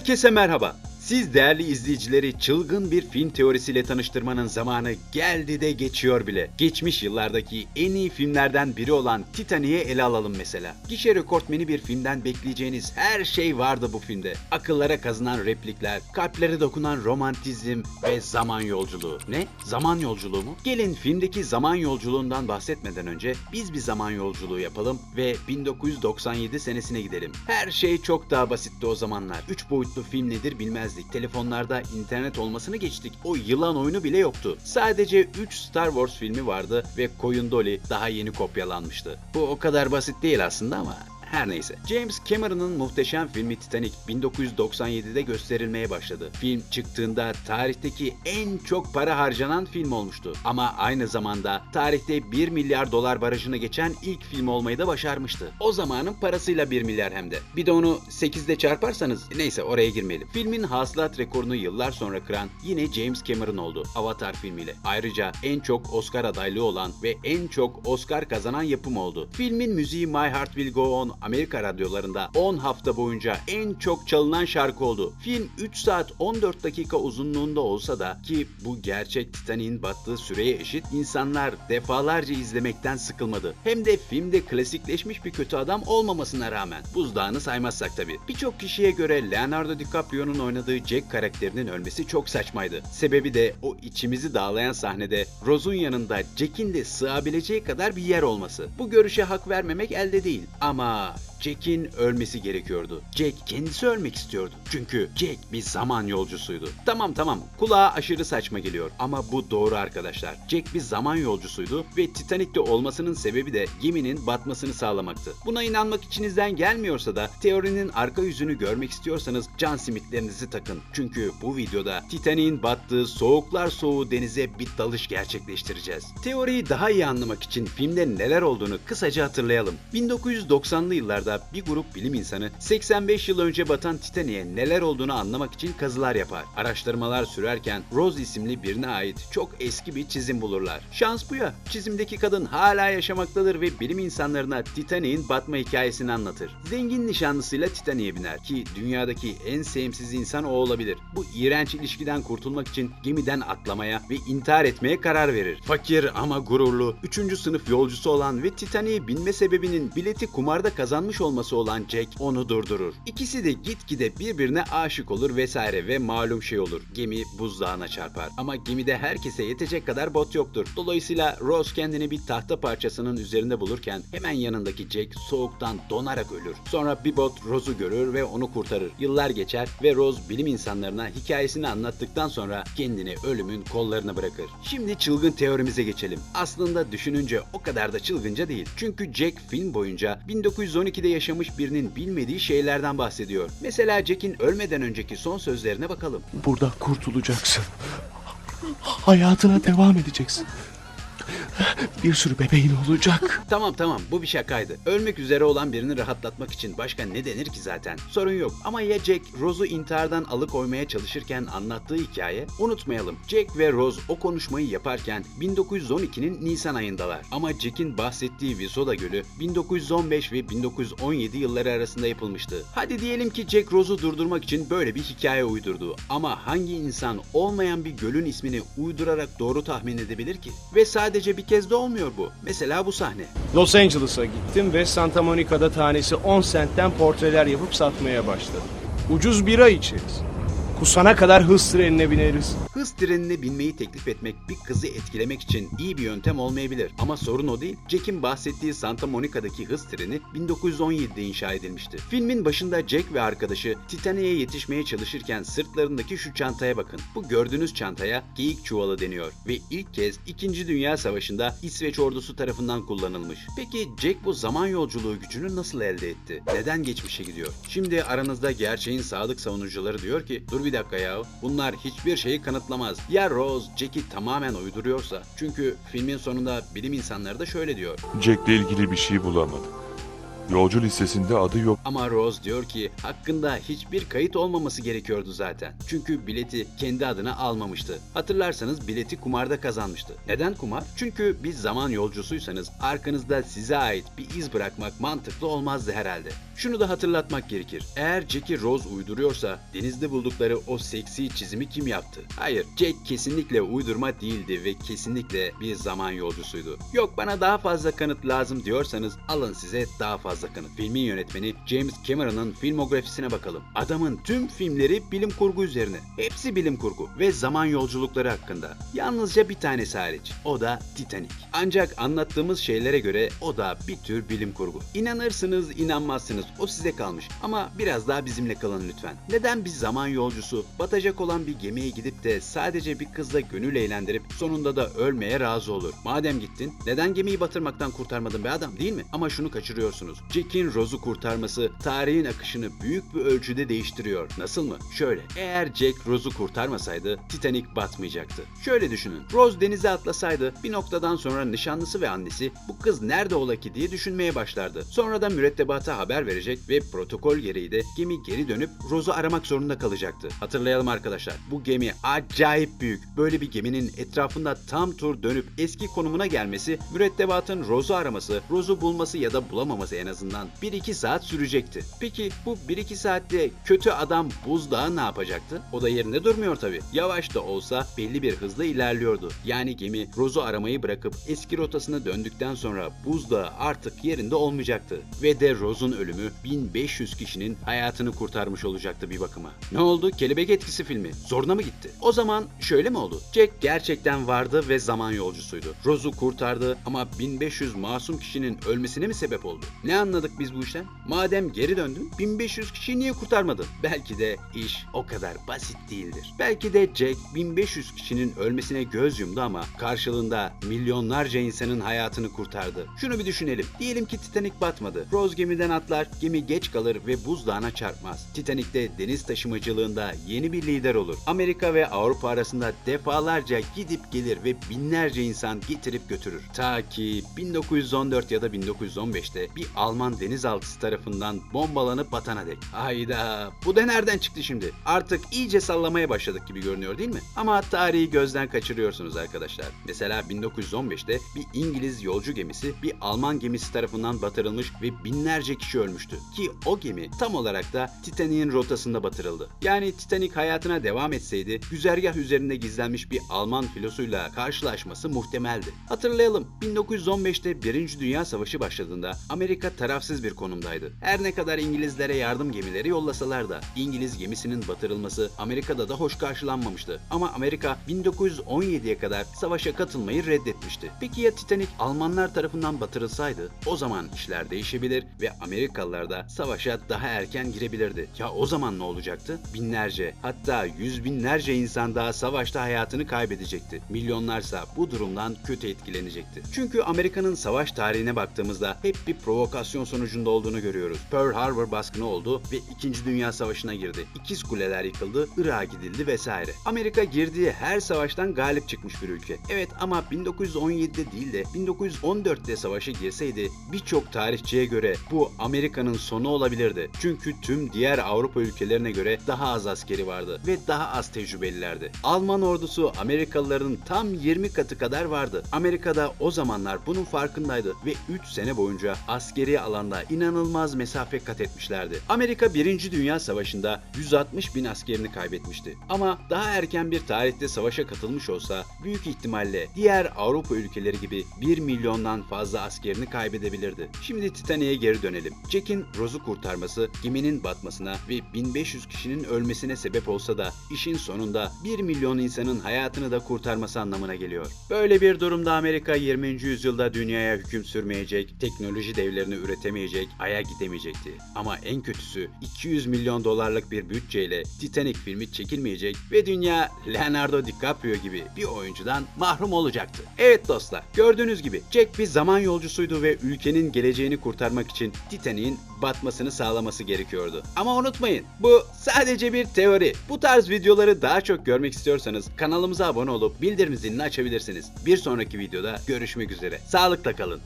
Herkese merhaba. Siz değerli izleyicileri çılgın bir film teorisiyle tanıştırmanın zamanı geldi de geçiyor bile. Geçmiş yıllardaki en iyi filmlerden biri olan Titanic'i ele alalım mesela. Gişe rekortmeni bir filmden bekleyeceğiniz her şey vardı bu filmde. Akıllara kazınan replikler, kalplere dokunan romantizm ve zaman yolculuğu. Ne? Zaman yolculuğu mu? Gelin filmdeki zaman yolculuğundan bahsetmeden önce biz bir zaman yolculuğu yapalım ve 1997 senesine gidelim. Her şey çok daha basitti o zamanlar. 3 boyutlu film nedir bilmezdik. Telefonlarda internet olmasını geçtik. O yılan oyunu bile yoktu. Sadece 3 Star Wars filmi vardı ve Koyun Dolly daha yeni kopyalanmıştı. Bu o kadar basit değil aslında ama her neyse. James Cameron'ın muhteşem filmi Titanic 1997'de gösterilmeye başladı. Film çıktığında tarihteki en çok para harcanan film olmuştu. Ama aynı zamanda tarihte 1 milyar dolar barajını geçen ilk film olmayı da başarmıştı. O zamanın parasıyla 1 milyar hem de. Bir de onu 8'de çarparsanız neyse oraya girmeyelim. Filmin hasılat rekorunu yıllar sonra kıran yine James Cameron oldu Avatar filmiyle. Ayrıca en çok Oscar adaylığı olan ve en çok Oscar kazanan yapım oldu. Filmin müziği My Heart Will Go On Amerika radyolarında 10 hafta boyunca en çok çalınan şarkı oldu. Film 3 saat 14 dakika uzunluğunda olsa da ki bu gerçek Titanic'in battığı süreye eşit insanlar defalarca izlemekten sıkılmadı. Hem de filmde klasikleşmiş bir kötü adam olmamasına rağmen. Buzdağını saymazsak tabi. Birçok kişiye göre Leonardo DiCaprio'nun oynadığı Jack karakterinin ölmesi çok saçmaydı. Sebebi de o içimizi dağlayan sahnede Rose'un yanında Jack'in de sığabileceği kadar bir yer olması. Bu görüşe hak vermemek elde değil. Ama God Jack'in ölmesi gerekiyordu. Jack kendisi ölmek istiyordu. Çünkü Jack bir zaman yolcusuydu. Tamam tamam kulağa aşırı saçma geliyor ama bu doğru arkadaşlar. Jack bir zaman yolcusuydu ve Titanic'te olmasının sebebi de geminin batmasını sağlamaktı. Buna inanmak içinizden gelmiyorsa da teorinin arka yüzünü görmek istiyorsanız can simitlerinizi takın. Çünkü bu videoda Titanic'in battığı soğuklar soğuğu denize bir dalış gerçekleştireceğiz. Teoriyi daha iyi anlamak için filmde neler olduğunu kısaca hatırlayalım. 1990'lı yıllarda bir grup bilim insanı 85 yıl önce batan Titanic'e neler olduğunu anlamak için kazılar yapar. Araştırmalar sürerken Rose isimli birine ait çok eski bir çizim bulurlar. Şans bu ya. Çizimdeki kadın hala yaşamaktadır ve bilim insanlarına Titanic'in batma hikayesini anlatır. Zengin nişanlısıyla Titanic'e biner ki dünyadaki en sevimsiz insan o olabilir. Bu iğrenç ilişkiden kurtulmak için gemiden atlamaya ve intihar etmeye karar verir. Fakir ama gururlu, 3. sınıf yolcusu olan ve Titanic'e binme sebebinin bileti kumarda kazanmış olması olan Jack onu durdurur. İkisi de gitgide birbirine aşık olur vesaire ve malum şey olur. Gemi buzdağına çarpar. Ama gemide herkese yetecek kadar bot yoktur. Dolayısıyla Rose kendini bir tahta parçasının üzerinde bulurken hemen yanındaki Jack soğuktan donarak ölür. Sonra bir bot Rose'u görür ve onu kurtarır. Yıllar geçer ve Rose bilim insanlarına hikayesini anlattıktan sonra kendini ölümün kollarına bırakır. Şimdi çılgın teorimize geçelim. Aslında düşününce o kadar da çılgınca değil. Çünkü Jack film boyunca 1912'de yaşamış birinin bilmediği şeylerden bahsediyor. Mesela Jack'in ölmeden önceki son sözlerine bakalım. Burada kurtulacaksın. Hayatına devam edeceksin. Bir sürü bebeğin olacak. Tamam tamam bu bir şakaydı. Ölmek üzere olan birini rahatlatmak için başka ne denir ki zaten? Sorun yok. Ama ya Jack Rose'u intihardan alıkoymaya çalışırken anlattığı hikaye? Unutmayalım. Jack ve Rose o konuşmayı yaparken 1912'nin Nisan ayındalar. Ama Jack'in bahsettiği Visoda Gölü 1915 ve 1917 yılları arasında yapılmıştı. Hadi diyelim ki Jack Rose'u durdurmak için böyle bir hikaye uydurdu. Ama hangi insan olmayan bir gölün ismini uydurarak doğru tahmin edebilir ki? Ve sadece bir kez de olmuyor bu. Mesela bu sahne. Los Angeles'a gittim ve Santa Monica'da tanesi 10 centten portreler yapıp satmaya başladım. Ucuz bira içeriz. Kusana kadar hız trenine bineriz. Hız trenine binmeyi teklif etmek bir kızı etkilemek için iyi bir yöntem olmayabilir. Ama sorun o değil. Jack'in bahsettiği Santa Monica'daki hız treni 1917'de inşa edilmişti. Filmin başında Jack ve arkadaşı Titanic'e yetişmeye çalışırken sırtlarındaki şu çantaya bakın. Bu gördüğünüz çantaya geyik çuvalı deniyor ve ilk kez 2. Dünya Savaşı'nda İsveç ordusu tarafından kullanılmış. Peki Jack bu zaman yolculuğu gücünü nasıl elde etti? Neden geçmişe gidiyor? Şimdi aranızda gerçeğin sadık savunucuları diyor ki dur bir dakika ya bunlar hiçbir şeyi kanıtlamaz. Ya Rose Jack'i tamamen uyduruyorsa? Çünkü filmin sonunda bilim insanları da şöyle diyor. Jack'le ilgili bir şey bulamadık. Yolcu listesinde adı yok. Ama Rose diyor ki hakkında hiçbir kayıt olmaması gerekiyordu zaten. Çünkü bileti kendi adına almamıştı. Hatırlarsanız bileti kumarda kazanmıştı. Neden kumar? Çünkü bir zaman yolcusuysanız arkanızda size ait bir iz bırakmak mantıklı olmazdı herhalde. Şunu da hatırlatmak gerekir. Eğer Jack'i Rose uyduruyorsa denizde buldukları o seksi çizimi kim yaptı? Hayır, Jack kesinlikle uydurma değildi ve kesinlikle bir zaman yolcusuydu. Yok bana daha fazla kanıt lazım diyorsanız alın size daha fazla kanıt. Filmin yönetmeni James Cameron'ın filmografisine bakalım. Adamın tüm filmleri bilim kurgu üzerine. Hepsi bilim kurgu ve zaman yolculukları hakkında. Yalnızca bir tanesi hariç. O da Titanic. Ancak anlattığımız şeylere göre o da bir tür bilim kurgu. İnanırsınız inanmazsınız o size kalmış. Ama biraz daha bizimle kalın lütfen. Neden bir zaman yolcusu batacak olan bir gemiye gidip de sadece bir kızla gönül eğlendirip sonunda da ölmeye razı olur? Madem gittin neden gemiyi batırmaktan kurtarmadın be adam değil mi? Ama şunu kaçırıyorsunuz. Jack'in Rose'u kurtarması tarihin akışını büyük bir ölçüde değiştiriyor. Nasıl mı? Şöyle. Eğer Jack Rose'u kurtarmasaydı Titanic batmayacaktı. Şöyle düşünün. Rose denize atlasaydı bir noktadan sonra nişanlısı ve annesi bu kız nerede ola ki diye düşünmeye başlardı. Sonra da mürettebata haber verecek ve protokol gereği de gemi geri dönüp Rose'u aramak zorunda kalacaktı. Hatırlayalım arkadaşlar. Bu gemi acayip büyük. Böyle bir geminin etrafında tam tur dönüp eski konumuna gelmesi mürettebatın Rose'u araması, Rose'u bulması ya da bulamaması en azından 1-2 saat sürecekti. Peki bu 1-2 saatte kötü adam buzdağı ne yapacaktı? O da yerinde durmuyor tabi. Yavaş da olsa belli bir hızla ilerliyordu. Yani gemi Rose'u aramayı bırakıp eski rotasına döndükten sonra buzdağı artık yerinde olmayacaktı. Ve de Rose'un ölümü 1500 kişinin hayatını kurtarmış olacaktı bir bakıma. Ne oldu? Kelebek etkisi filmi. Zoruna mı gitti? O zaman şöyle mi oldu? Jack gerçekten vardı ve zaman yolcusuydu. Rose'u kurtardı ama 1500 masum kişinin ölmesine mi sebep oldu? Ne anladık biz bu işten? Madem geri döndün 1500 kişiyi niye kurtarmadın? Belki de iş o kadar basit değildir. Belki de Jack 1500 kişinin ölmesine göz yumdu ama karşılığında milyonlarca insanın hayatını kurtardı. Şunu bir düşünelim. Diyelim ki Titanic batmadı. Rose gemiden atlar, gemi geç kalır ve buzdağına çarpmaz. Titanic'te deniz taşımacılığında yeni bir lider olur. Amerika ve Avrupa arasında defalarca gidip gelir ve binlerce insan getirip götürür. Ta ki 1914 ya da 1915'te bir Alman denizaltısı tarafından bombalanıp batana dek. Hayda bu da nereden çıktı şimdi? Artık iyice sallamaya başladık gibi görünüyor değil mi? Ama tarihi gözden kaçırıyorsunuz arkadaşlar. Mesela 1915'te bir İngiliz yolcu gemisi bir Alman gemisi tarafından batırılmış ve binlerce kişi ölmüştü. Ki o gemi tam olarak da Titanic'in rotasında batırıldı. Yani Titanic hayatına devam etseydi güzergah üzerinde gizlenmiş bir Alman filosuyla karşılaşması muhtemeldi. Hatırlayalım 1915'te 1. Dünya Savaşı başladığında Amerika tarafsız bir konumdaydı. Her ne kadar İngilizlere yardım gemileri yollasalar da İngiliz gemisinin batırılması Amerika'da da hoş karşılanmamıştı. Ama Amerika 1917'ye kadar savaşa katılmayı reddetmişti. Peki ya Titanic Almanlar tarafından batırılsaydı o zaman işler değişebilir ve Amerikalılar da savaşa daha erken girebilirdi. Ya o zaman ne olacaktı? Binlerce hatta yüz binlerce insan daha savaşta hayatını kaybedecekti. Milyonlarsa bu durumdan kötü etkilenecekti. Çünkü Amerika'nın savaş tarihine baktığımızda hep bir provokasyon sonucunda olduğunu görüyoruz. Pearl Harbor baskını oldu ve 2. Dünya Savaşı'na girdi. İkiz kuleler yıkıldı, Irak'a gidildi vesaire. Amerika girdiği her savaştan galip çıkmış bir ülke. Evet ama 1917'de değil de 1914'te savaşa girseydi birçok tarihçiye göre bu Amerika'nın sonu olabilirdi. Çünkü tüm diğer Avrupa ülkelerine göre daha az askeri vardı ve daha az tecrübelilerdi. Alman ordusu Amerikalıların tam 20 katı kadar vardı. Amerika'da o zamanlar bunun farkındaydı ve 3 sene boyunca askeri alanda inanılmaz mesafe kat etmişlerdi. Amerika 1. Dünya Savaşı'nda 160 bin askerini kaybetmişti. Ama daha erken bir tarihte savaşa katılmış olsa büyük ihtimalle diğer Avrupa ülkeleri gibi 1 milyondan fazla askerini kaybedebilirdi. Şimdi Titanic'e geri dönelim. Jack'in Rose'u kurtarması geminin batmasına ve 1500 kişinin ölmesine sebep olsa da işin sonunda 1 milyon insanın hayatını da kurtarması anlamına geliyor. Böyle bir durumda Amerika 20. yüzyılda dünyaya hüküm sürmeyecek, teknoloji devlerini üretemeyecek, aya gidemeyecekti. Ama en kötüsü 200 milyon dolarlık bir bütçeyle Titanic filmi çekilmeyecek ve dünya Leonardo DiCaprio gibi bir oyuncudan mahrum olacaktı. Evet dostlar, gördüğünüz gibi Jack bir zaman yolcusuydu ve ülkenin geleceğini kurtarmak için Titanic'in batmasını sağlaması gerekiyordu. Ama unutmayın, bu sadece bir teori. Bu tarz videoları daha çok görmek istiyorsanız kanalımıza abone olup bildirim zilini açabilirsiniz. Bir sonraki videoda görüşmek üzere. Sağlıkla kalın.